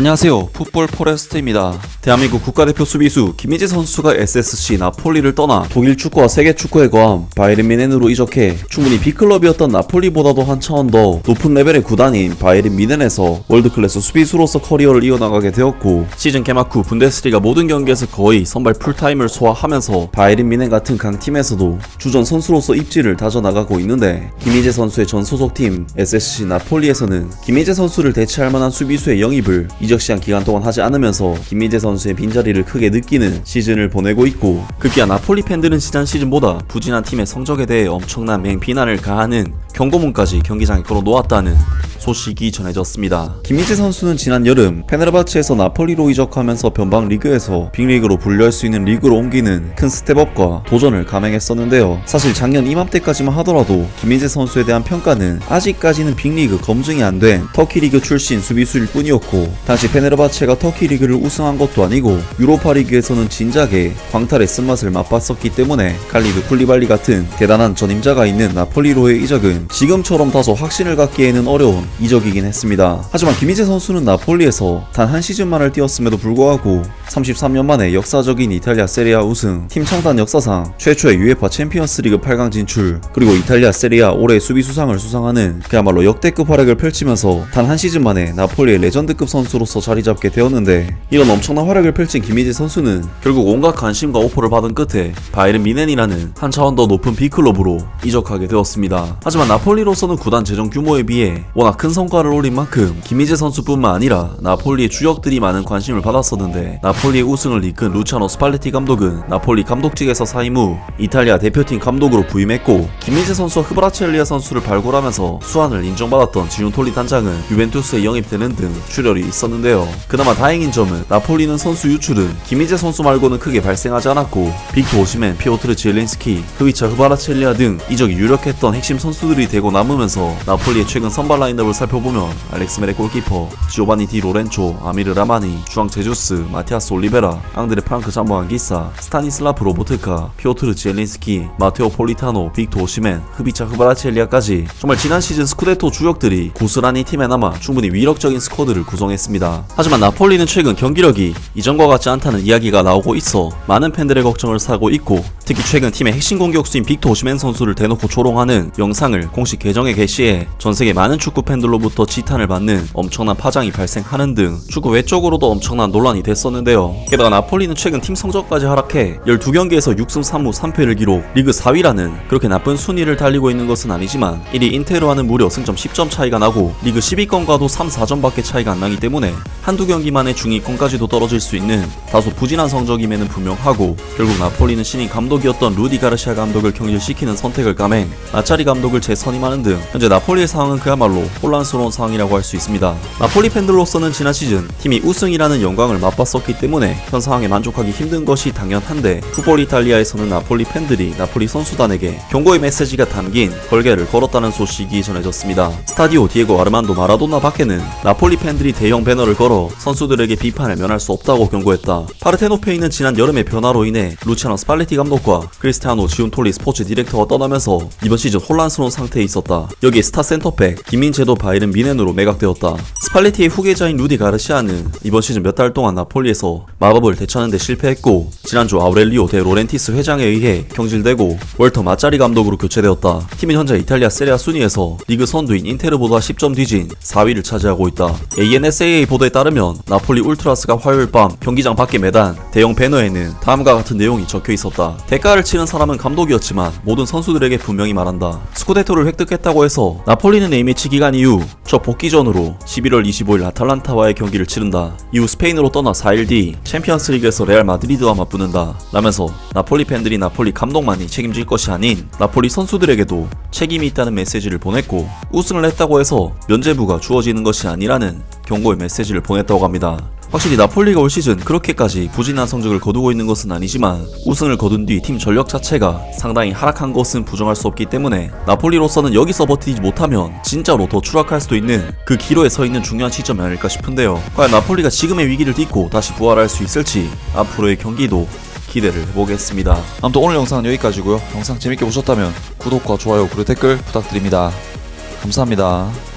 안녕하세요. 풋볼 포레스트입니다. 대한민국 국가대표 수비수 김희재 선수가 SSC 나폴리를 떠나 독일 축구와 세계 축구에 거함 바이에른 미넨으로 이적해 충분히 B클럽이었던 나폴리보다도 한 차원 더 높은 레벨의 구단인 바이에른 미넨에서 월드클래스 수비수로서 커리어를 이어나가게 되었고 시즌 개막 후 분데스리가 모든 경기에서 거의 선발 풀타임을 소화하면서 바이에른 미넨 같은 강팀에서도 주전 선수로서 입지를 다져나가고 있는데 김희재 선수의 전 소속팀 SSC 나폴리에서는 김희재 선수를 대체할 만한 수비수의 영입을 이적 시한 기간 동안 하지 않으면서 김희재 선수의 빈자리를 크게 느끼는 시즌을 보내고 있고 급기야 나폴리 팬들은 지난 시즌보다 부진한 팀의 성적에 대해 엄청난 맹비난을 가하는 경고문까지 경기장에 걸어놓았다는 소식이 전해졌습니다. 김희재 선수는 지난 여름 페네르바치에서 나폴리로 이적하면서 변방 리그에서 빅리그로 분류할 수 있는 리그로 옮기는 큰 스텝업과 도전을 감행했었는데요. 사실 작년 이맘때까지만 하더라도 김희재 선수에 대한 평가는 아직까지는 빅리그 검증이 안 된 터키 리그 출신 수비수일 뿐이었고 당시 페네르바체가 터키 리그를 우승한 것도 아니고 유로파 리그에서는 진작에 광탈의 쓴맛을 맛봤었기 때문에 칼리드 쿨리발리 같은 대단한 전임자가 있는 나폴리로의 이적은 지금처럼 다소 확신을 갖기에는 어려운 이적이긴 했습니다. 하지만 김희재 선수는 나폴리에서 단 한 시즌만을 뛰었음에도 불구하고 33년 만에 역사적인 이탈리아 세리아 우승, 팀 창단 역사상 최초의 UEFA 챔피언스리그 8강 진출, 그리고 이탈리아 세리아 올해 수비 수상을 수상하는 그야말로 역대급 활약을 펼치면서 단 한 시즌 만에 나폴리의 레전드급 선수로 서 자리 잡게 되었는데 이런 엄청난 활약을 펼친 김희재 선수는 결국 온갖 관심과 오퍼를 받은 끝에 바이른 미넨이라는 한 차원 더 높은 B클럽으로 이적하게 되었습니다. 하지만 나폴리로서는 구단 재정 규모에 비해 워낙 큰 성과를 올린 만큼 김희재 선수뿐만 아니라 나폴리의 주역들이 많은 관심을 받았었는데 나폴리의 우승을 이끈 루치아노 스팔레티 감독은 나폴리 감독직에서 사임 후 이탈리아 대표팀 감독으로 부임했고 김희재 선수와 흐브라첼리아 선수를 발굴하면서 수완을 인정받았던 지훈톨리 단장은 유벤투스에 영입되는 등 출혈이 있었는데 요. 그나마 다행인 점은 나폴리는 선수 유출은 김희재 선수 말고는 크게 발생하지 않았고 빅토 오시멘, 피오트르 지엘린스키, 흐비차 흐바라첼리아 등 이적이 유력했던 핵심 선수들이 되고 남으면서 나폴리의 최근 선발 라인업을 살펴보면 알렉스 메레 골키퍼, 지오바니 디 로렌초, 아미르 라마니, 주앙 제주스, 마티아스 올리베라, 앙드레 프랑크 잠보안 기사, 스타니슬라프 로보트카, 피오트르 지엘린스키, 마테오 폴리타노, 빅토 오시멘, 흐비차 흐바라첼리아까지 정말 지난 시즌 스쿠데토 주역들이 고스란히 팀에 남아 충분히 위력적인 스쿼드를 구성했습니다. 하지만 나폴리는 최근 경기력이 이전과 같지 않다는 이야기가 나오고 있어 많은 팬들의 걱정을 사고 있고 특히 최근 팀의 핵심 공격수인 빅토 오시멘 선수를 대놓고 조롱하는 영상을 공식 계정에 게시해 전 세계 많은 축구 팬들로부터 지탄을 받는 엄청난 파장이 발생하는 등 축구 외적으로도 엄청난 논란이 됐었는데요. 게다가 나폴리는 최근 팀 성적까지 하락해 12경기에서 6승 3무 3패를 기록 리그 4위라는 그렇게 나쁜 순위를 달리고 있는 것은 아니지만 1위 인테르와는 무려 승점 10점 차이가 나고 리그 10위권과도 3, 4점밖에 차이가 안 나기 때문에 한두 경기만에 중위권까지도 떨어질 수 있는 다소 부진한 성적임에는 분명하고 결국 나폴리는 신인 감독 이었던 루디 가르시아 감독을 경질시키는 선택을 감행 나차리 감독을 재선임하는 등 현재 나폴리의 상황은 그야말로 혼란스러운 상황이라고 할 수 있습니다. 나폴리 팬들로서는 지난 시즌 팀이 우승이라는 영광을 맛봤었기 때문에 현 상황에 만족하기 힘든 것이 당연한데 풋볼 이탈리아에서는 나폴리 팬들이 나폴리 선수단에게 경고의 메시지가 담긴 걸개를 걸었다는 소식이 전해졌습니다. 스타디오 디에고 아르만도 마라도나 밖에는 나폴리 팬들이 대형 배너를 걸어 선수들에게 비판을 면할 수 없다고 경고했다. 파르테노페이는 지난 여름의 변화로 인해 루치아노 스팔레티 감독과 크리스티아노 지운톨리 스포츠 디렉터가 떠나면서 이번 시즌 혼란스러운 상태에 있었다. 여기에 스타 센터백 김민재도 바이른 미넨으로 매각되었다. 스팔레티의 후계자인 루디 가르시아는 이번 시즌 몇 달 동안 나폴리에서 마법을 되찾는데 실패했고 지난주 아우렐리오 데 로렌티스 회장에 의해 경질되고 월터 마짜리 감독으로 교체되었다. 팀은 현재 이탈리아 세리아 순위에서 리그 선두인 인테르보다 10점 뒤진 4위를 차지하고 있다. ANSAA 보도에 따르면 나폴리 울트라스가 화요일 밤 경기장 밖에 매단 대형 배너에는 다음과 같은 내용이 적혀 있었다. 대가를 치는 사람은 감독이었지만 모든 선수들에게 분명히 말한다. 스쿠데토를 획득했다고 해서 나폴리는 A매치 기간 이후 첫 복귀 전으로 11월 25일 아탈란타와의 경기를 치른다. 이후 스페인으로 떠나 4일 뒤 챔피언스 리그에서 레알 마드리드와 맞붙는다. 라면서 나폴리 팬들이 나폴리 감독만이 책임질 것이 아닌 나폴리 선수들에게도 책임이 있다는 메시지를 보냈고 우승을 했다고 해서 면제부가 주어지는 것이 아니라는 경고의 메시지를 보냈다고 합니다. 확실히 나폴리가 올 시즌 그렇게까지 부진한 성적을 거두고 있는 것은 아니지만 우승을 거둔 뒤 팀 전력 자체가 상당히 하락한 것은 부정할 수 없기 때문에 나폴리로서는 여기서 버티지 못하면 진짜로 더 추락할 수도 있는 그 기로에 서 있는 중요한 시점이 아닐까 싶은데요. 과연 나폴리가 지금의 위기를 딛고 다시 부활할 수 있을지 앞으로의 경기도 기대를 해보겠습니다. 아무튼 오늘 영상은 여기까지고요. 영상 재밌게 보셨다면 구독과 좋아요 그리고 댓글 부탁드립니다. 감사합니다.